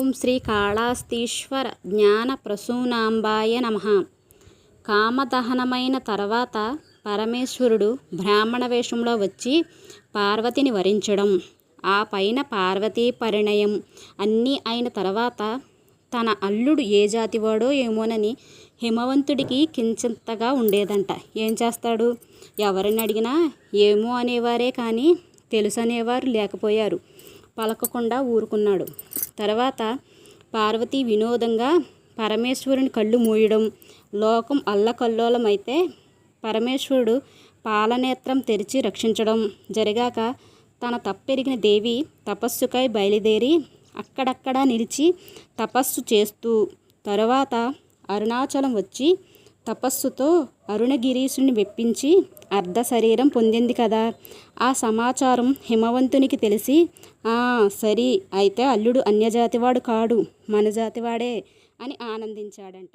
ఓం శ్రీ కాళాస్తీశ్వర జ్ఞాన ప్రసూనాంబాయ నమ. కామదహనమైన తర్వాత పరమేశ్వరుడు బ్రాహ్మణ వేషంలో వచ్చి పార్వతిని వరించడం. ఆ పైన పార్వతీ పరిణయం. అన్నీ అయిన తర్వాత తన అల్లుడు ఏ జాతివాడో ఏమోనని హిమవంతుడికి కించింతగా ఉండేదంట. ఏం చేస్తాడు? ఎవరిని అడిగినా ఏమో అనేవారే కానీ తెలుసనేవారు లేకపోయారు. పలకకుండా ఊరుకున్నాడు. తర్వాత పార్వతి వినోదంగా పరమేశ్వరుని కళ్ళు మూయడం. లోకం అల్లకల్లోలమైతే పరమేశ్వరుడు పాలనేత్రం తెరిచి రక్షించడం. జరిగాక తన తప్పెరిగిన దేవి తపస్సుకై బయలుదేరి అక్కడక్కడ నిలిచి తపస్సు చేస్తూ తరువాత అరుణాచలం వచ్చి తపస్సుతో అరుణగిరీసుని మెప్పించి అర్ధ శరీరం పొందింది కదా. ఆ సమాచారం హిమవంతునికి తెలిసి "ఆ, సరి అయితే అల్లుడు అన్యజాతివాడు కాడు మన జాతివాడే అని ఆనందించాడంట.